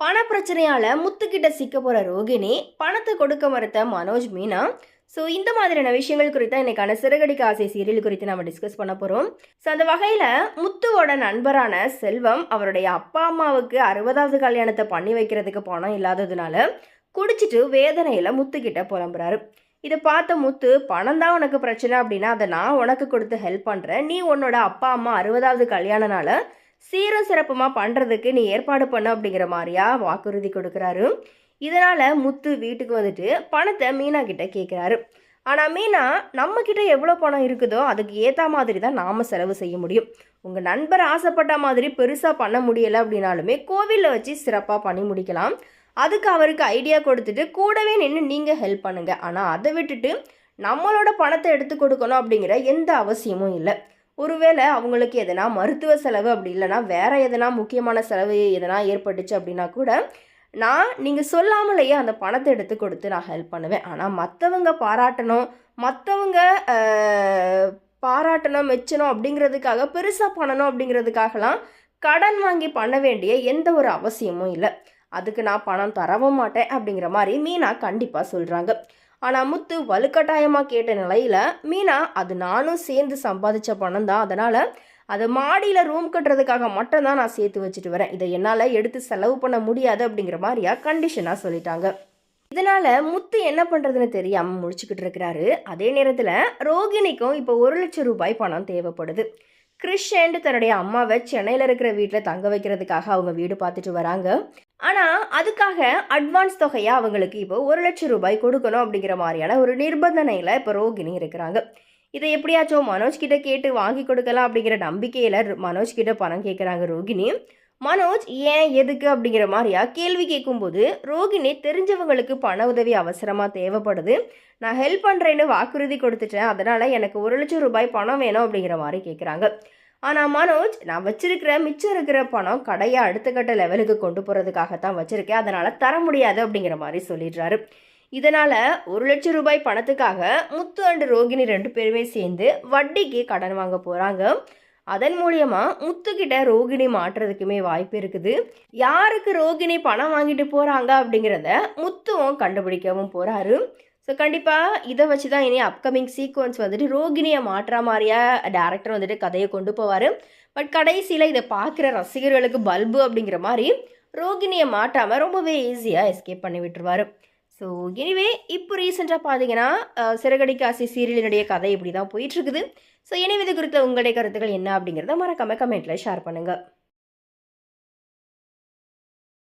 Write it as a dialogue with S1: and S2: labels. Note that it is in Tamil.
S1: பண பிரச்சனையால முத்துக்கிட்ட சிக்க போற ரோகிணி பணத்தை கொடுக்க மறுத்த மனோஜ் மீனா. ஸோ இந்த மாதிரியான விஷயங்கள் குறித்து இன்னைக்கான சிறகடிக்க ஆசை சீரியல் குறித்து நம்ம டிஸ்கஸ் பண்ண போகிறோம் ஸோ அந்த வகையில் முத்துவோட நண்பரான செல்வம் அவருடைய அப்பா அம்மாவுக்கு அறுபதாவது கல்யாணத்தை பண்ணி வைக்கிறதுக்கு பணம் இல்லாததுனால குடிச்சிட்டு வேதனையில் முத்துக்கிட்ட புலம்புறாரு. இதை பார்த்த முத்து பணம் தான் உனக்கு பிரச்சனை அப்படின்னா அதை நான் உனக்கு கொடுத்து ஹெல்ப் பண்ணுறேன் நீ உன்னோட அப்பா அம்மா அறுபதாவது கல்யாணனால சீரும் சிறப்புமாக பண்ணுறதுக்கு நீ ஏற்பாடு பண்ண அப்படிங்கிற மாதிரியா வாக்குறுதி கொடுக்குறாரு. இதனால் முத்து வீட்டுக்கு வந்துட்டு பணத்தை மீனா கிட்ட கேட்குறாரு ஆனால் மீனா நம்ம எவ்வளோ பணம் இருக்குதோ அதுக்கு ஏற்ற மாதிரி தான் நாம் செலவு செய்ய முடியும். உங்கள் நண்பர் ஆசைப்பட்ட மாதிரி பெருசாக பண்ண முடியலை அப்படின்னாலுமே கோவிலில் வச்சு சிறப்பாக பண்ணி முடிக்கலாம். அதுக்கு அவருக்கு ஐடியா கொடுத்துட்டு கூடவே நின்று நீங்கள் ஹெல்ப் பண்ணுங்கள் ஆனால் அதை விட்டுட்டு நம்மளோட பணத்தை எடுத்து கொடுக்கணும் அப்படிங்கிற எந்த அவசியமும் இல்லை. ஒருவேளை அவங்களுக்கு எதனா மருத்துவ செலவு அப்படி இல்லைன்னா வேறு எதனா முக்கியமான செலவு எதனா ஏற்பட்டுச்சு அப்படின்னா கூட நான் நீங்கள் சொல்லாமலேயே அந்த பணத்தை எடுத்து கொடுத்து நான் ஹெல்ப் பண்ணுவேன். ஆனால் மற்றவங்க பாராட்டணும் மற்றவங்க பாராட்டணும் மெச்சணும் அப்படிங்கிறதுக்காக பெருசாக பண்ணணும் அப்படிங்கிறதுக்காகலாம் கடன் வாங்கி பண்ண வேண்டிய எந்த ஒரு அவசியமும் இல்லை. அதுக்கு நான் பணம் தரவும் மாட்டேன் அப்படிங்கிற மாதிரி மீனா கண்டிப்பாக சொல்கிறாங்க ஆனால் முத்து வலுக்கட்டாயமாக கேட்ட நிலையில் மீனா அது நானும் சேர்ந்து சம்பாதிச்ச பணம் தான். அதனால் அதை மாடியில் ரூம் கட்டுறதுக்காக மட்டும்தான் நான் சேர்த்து வச்சுட்டு வரேன். இதை என்னால் எடுத்து செலவு பண்ண முடியாது அப்படிங்கிற மாதிரியா கண்டிஷனாக சொல்லிட்டாங்க. இதனால் முத்து என்ன பண்ணுறதுன்னு தெரியாமல் முடிச்சுக்கிட்டு இருக்கிறாரு. அதே நேரத்தில் ரோகிணிக்கும் இப்போ ஒரு லட்சம் ரூபாய் பணம் தேவைப்படுது. கிறிஷ் தன்னுடைய அம்மாவை சென்னையில் இருக்கிற வீட்டில் தங்க வைக்கிறதுக்காக அவங்க வீடு பார்த்துட்டு வராங்க. ஆனால் அதுக்காக அட்வான்ஸ் தொகையாக அவங்களுக்கு இப்போ ஒரு லட்சம் ரூபாய் கொடுக்கணும் அப்படிங்கிற மாதிரியான ஒரு நிர்பந்தனையில் இப்போ ரோகிணி இருக்கிறாங்க. இதை எப்படியாச்சும் மனோஜ் கிட்ட கேட்டு வாங்கி கொடுக்கலாம் அப்படிங்கிற நம்பிக்கையில் மனோஜ் கிட்ட பணம் கேட்குறாங்க ரோகிணி. மனோஜ் ஏன் எதுக்கு? அப்படிங்கிற மாதிரியா கேள்வி கேட்கும்போது ரோகிணி தெரிஞ்சவங்களுக்கு பண உதவி அவசரமாக தேவைப்படுது. நான் ஹெல்ப் பண்ணுறேன்னு வாக்குறுதி கொடுத்துட்டேன். அதனால் எனக்கு ஒரு லட்சம் ரூபாய் பணம் வேணும். அப்படிங்கிற மாதிரி கேட்குறாங்க ஆனால் மனோஜ் நான் வச்சிருக்கிற மிச்சம் இருக்கிற பணம் கடையை அடுத்த கட்ட லெவலுக்கு கொண்டு போகிறதுக்காகத்தான் வச்சுருக்கேன். அதனால் தர முடியாது அப்படிங்கிற மாதிரி சொல்லிடுறாரு. இதனால் ஒரு லட்சம் ரூபாய் பணத்துக்காக முத்து அண்டு ரோகிணி ரெண்டு பேருமே சேர்ந்து வட்டிக்கு கடன் வாங்க போகிறாங்க அதன் மூலியமாக முத்துக்கிட்ட ரோகிணி மாற்றுறதுக்குமே வாய்ப்பு இருக்குது. யாருக்கு ரோகிணி பணம் வாங்கிட்டு போகிறாங்க அப்படிங்கிறத முத்துவும் கண்டுபிடிக்கவும் போகிறாரு ஸோ கண்டிப்பாக இதை வச்சு தான் இனி அப்கமிங் சீக்வன்ஸ் வந்துட்டு ரோகிணியை மாற்றா மாதிரியா டேரக்டர் வந்துட்டு கதையை கொண்டு போவார். பட் கடைசியில் இதை பார்க்குற ரசிகர்களுக்கு பல்பு அப்படிங்கிற மாதிரி ரோகிணியை மாட்டாமல் ரொம்பவே ஈஸியாக எஸ்கேப் பண்ணி விட்டுருவார். ஸோ எனிவே இப்போ ரீசெண்டாக பார்த்தீங்கன்னா சிறகடி சீரியலினுடைய கதை இப்படி தான் போயிட்டுருக்குது ஸோ எனவே இது குறித்த உங்களுடைய கருத்துக்கள் என்ன அப்படிங்கிறத மறக்காமல் கமெண்ட்டில் ஷேர் பண்ணுங்கள்